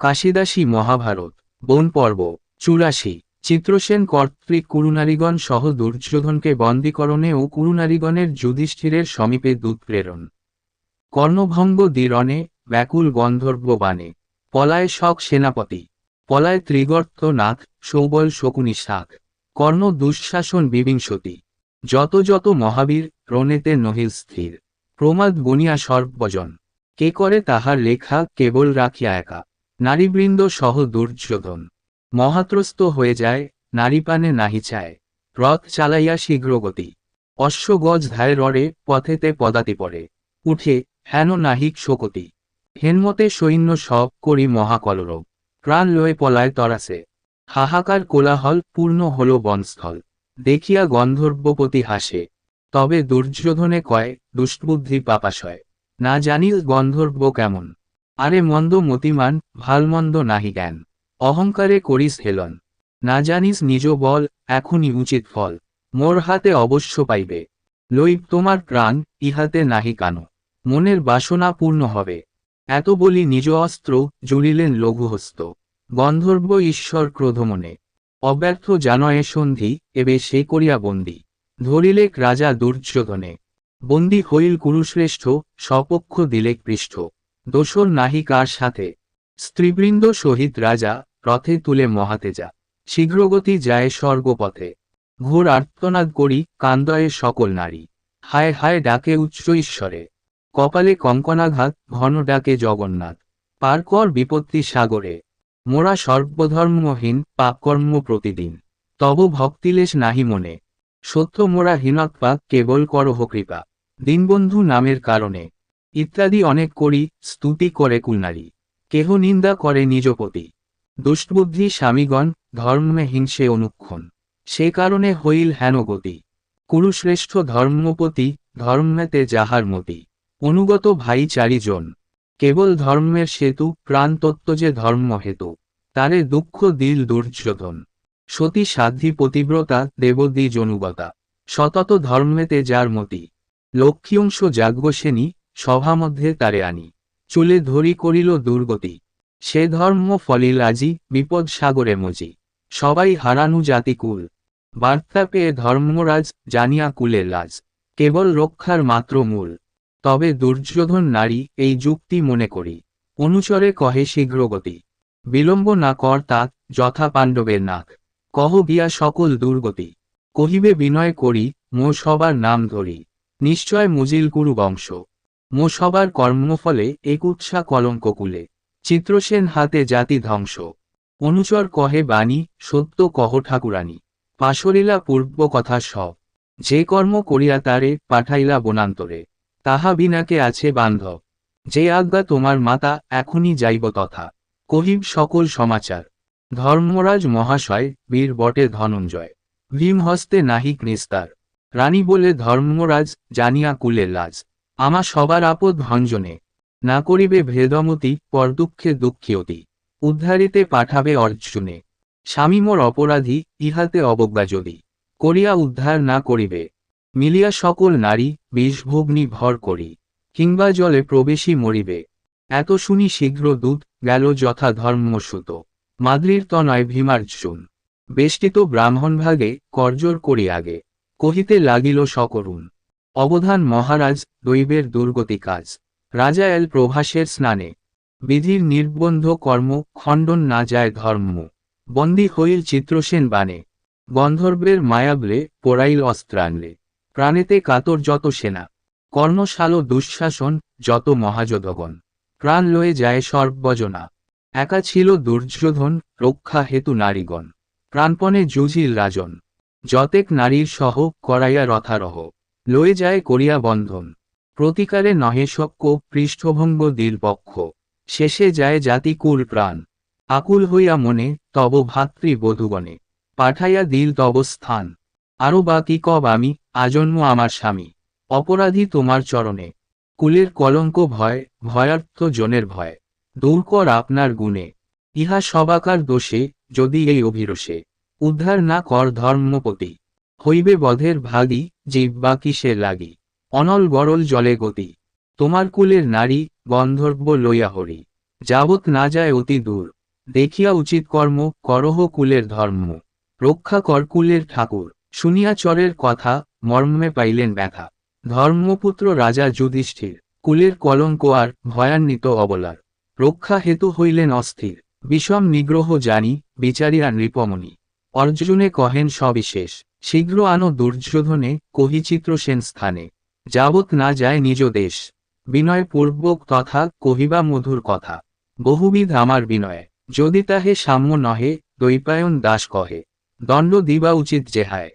কাশিদাসী মহাভারত, বন পর্ব, চুরাশি। চিত্রসেন কর্তৃক কুরুনারীগণ সহ দুর্যোধনকে বন্দীকরণে ও কুরুনারীগণের যুধিষ্ঠিরের সমীপে দূত প্রেরণ কর্ণভঙ্গ দীরণে ব্যাকুল গন্ধর্ব বানে পলায় শক সেনাপতি। পলায় ত্রিগর্ত নাথ, সৌবল শকুনি শাক কর্ণ দুঃশাসন বিবিংশতি। যত যত মহাবীর, রণেতে নহিল স্থির। প্রমাদ বনিয়া সর্বজন। কে করে তাহার লেখা, কেবল রাখিয়া একা। নারীবৃন্দ সহ দুর্যোধন। মহাত্রস্ত হয়ে যায়, নারীপানে নাহি চায়। রথ চালাইয়া শীঘ্রগতি। অশ্বগজ ধায় রড়ে, পথেতে পদাতি পড়ে। উঠে, হেন নাহিক শোকতি। হেনমতে সৈন্য সব করি মহাকলরব। প্রাণ লয়ে পলায় তরাসে। হাহাকার কোলাহল পূর্ণ হল বনস্থল। দেখিয়া গন্ধর্বপতি হাসে। তবে দুর্যোধনে কয়, দুষ্টবুদ্ধি পাপাশয়। না জানিল গন্ধর্ব কেমন। আরে মন্দ মতিমান ভালমন্দ নাহি জ্ঞান। অহংকারে করিস হেলন। না জানিস নিজ বল, এখনই উচিত ফল। মোর হাতে অবশ্য পাইবে। লই তোমার প্রাণ, ইহাতে নাহি কানো। মনের বাসনা পূর্ণ হবে। এত বলি নিজ অস্ত্র জুড়িলেন লঘুহস্ত। গন্ধর্ব ঈশ্বর ক্রোধমনে অব্যর্থ জানয়ে সন্ধি, এবে সে করিয়া বন্দী। ধরিলেক রাজা দুর্যোধনে। বন্দী হইল কুরুশ্রেষ্ঠ, স্বপক্ষ দিলেক পৃষ্ঠ। দোসর নাহি কার সাথে? স্ত্রীবৃন্দ শহীদ রাজা রথে তুলে মহাতেজা। শীঘ্রগতি যায় স্বর্গপথে। ঘোর আর্তনাদ করি কান্দয়ে সকল নারী। হায় হায় ডাকে উচ্চ ঈশ্বরে। কপালে কঙ্কনাঘাত, ঘন ডাকে জগন্নাথ। পার কর বিপত্তি সাগরে। মোরা সর্বধর্মহীন, পাপকর্ম প্রতিদিন। তব ভক্তিলেশ নাহি মনে। সত্য মোরা হীনৎপা কেবল করহ কৃপা। দীনবন্ধু নামের কারণে। ইত্যাদি অনেক করি, স্তুতি করে কুলনারী। কেহ নিন্দা করে নিজপতি। দুষ্টবুদ্ধি স্বামীগণ, ধর্মে হিংসে অনুক্ষণ। সে কারণে হইল হেন গতি। কুরুশ্রেষ্ঠ ধর্মপতি, ধর্মেতে যাহার মতি। অনুগত ভাই চারিজন কেবল ধর্মের সেতু, প্রাণতত্ত্ব যে ধর্ম হেতু, তারে দুঃখ দিল দুর্যোধন। সতী সাধ্যি পতিব্রতা দেবদ্বী জনুগতা। সতত ধর্মেতে যার মতি। লক্ষ্মীংশ যাজ্ঞসেনী সভামধ্যে তারে আনি। চুলে ধরি করিল দুর্গতি। সে ধর্ম ফলিল আজি, বিপদ সাগরে মজি। সবাই হারানু জাতিকুল বার্তা পেয়ে ধর্মরাজ, জানিয়া কুলের লাজ। কেবল রক্ষার মাত্র মূল। তবে দুর্যোধন নারী, এই যুক্তি মনে করি। অনুচরে কহে শীঘ্রগতি। বিলম্ব না কর তাক, যথা পাণ্ডবের নাক। কহ গিয়া সকল দুর্গতি। কহিবে বিনয় করি, মো সবার নাম ধরি। নিশ্চয় মুজিল কুরু বংশ। মো সবার কর্মফলে একুৎসা কলঙ্ক কুলে। চিত্রসেন হাতে জাতি ধ্বংস। অনুচর কহে বাণী, সত্য কহ ঠাকুরানী। পাশরিলা পূর্ব কথা সব। যে কর্ম করিয়া তারে পাঠাইলা বনান্তরে, তাহা বিনাকে আছে বান্ধব। যে আজ্ঞা তোমার মাতা, এখনই যাইব তথা। কহিব সকল সমাচার। ধর্মরাজ মহাশয়, বীর বটে ধনঞ্জয়। ভীম হস্তে নাহিক নিস্তার রানী বলে ধর্মরাজ জানিয়া কুলে লাজ। আমা সবার আপদ ভঞ্জনে। না করিবে ভেদমতি, পর দুঃখে দুঃখিয়তি। উদ্ধারিতে পাঠাবে অর্জুনে। স্বামী মোর অপরাধী, ইহাতে অবজ্ঞা যদি। করিয়া উদ্ধার না করিবে। মিলিয়া সকল নারী, বিষভগ্নি ভর করি। কিংবা জলে প্রবেশী মরিবে। এত শুনি শীঘ্র দূত গেল যথা ধর্মসুত। মাদ্রির তনয় ভীমার্জুন। বেষ্টিত ব্রাহ্মণভাগে করজোর করি আগে কহিতে লাগিল সকরুণ। অবধান মহারাজ, দৈবের দুর্গতি কাজ। রাজা এল প্রভাসের স্নানে। বিধির নির্বন্ধ কর্ম, খণ্ডন না যায় ধর্ম। বন্দী হইল চিত্রসেন বানে গন্ধর্বের মায়াবলে, পোড়াইল অস্ত্রানলে প্রাণেতে কাতর যত সেনা। কর্ণশাল দুঃশাসন, যত মহাযোধগণ প্রাণ লয়ে যায় সর্বজনা। একা ছিল দুর্যোধন, রক্ষা হেতু নারীগণ। প্রাণপণে জুঝিল রাজন। যতেক নারীর সহ করাইয়া রথারহ। লয়ে যায় করিয়া বন্ধন। প্রতিকারে নহে শক্য পৃষ্ঠভঙ্গ দিল পক্ষ শেষে যায় জাতি কুল প্রাণ। আকুল হইয়া মনে, তব ভাতৃ বধুগণে। পাঠাইয়া দিল তব স্থান। আরও বা কি কব আমি, আজন্ম আমার স্বামী। অপরাধী তোমার চরণে। কুলের কলঙ্ক ভয়, ভয়ার্থ জনের ভয়। দূর কর আপনার গুণে। ইহা সবাকার দোষে, যদি এই অভিরসে উদ্ধার না কর ধর্মপতি। হইবে বধের ভাগী, জীব বা কিসে লাগি। অনল গরল জলে গতি। তোমার কুলের নারী, গন্ধর্ব লইয়া হরি। যাবৎ না যায় অতি দূর। দেখিয়া উচিত কর্ম, করহ কুলের ধর্ম। রক্ষা কর কুলের ঠাকুর। শুনিয়া চরের কথা, মর্মে পাইলেন ব্যথা। ধর্মপুত্র রাজা যুধিষ্ঠির, কুলের কলঙ্ক আর ভয়ান্বিত অবলার। রক্ষা হেতু হইলেন অস্থির। বিষম নিগ্রহ জানি, বিচারিয়া নৃপমণি। অর্জুনে কহেন সবিশেষ, শীঘ্র আনো দুর্যোধনে, কহিচিত্র সেন স্থানে। যাবৎ না যায় নিজ দেশ। বিনয় পূর্বক তথা কহিবা মধুর কথা। বহুবিধ আমার বিনয়, যদি তাহে সাম্য নহে দৈপায়ন দাস কহে। দণ্ড দিবা উচিত জেহায়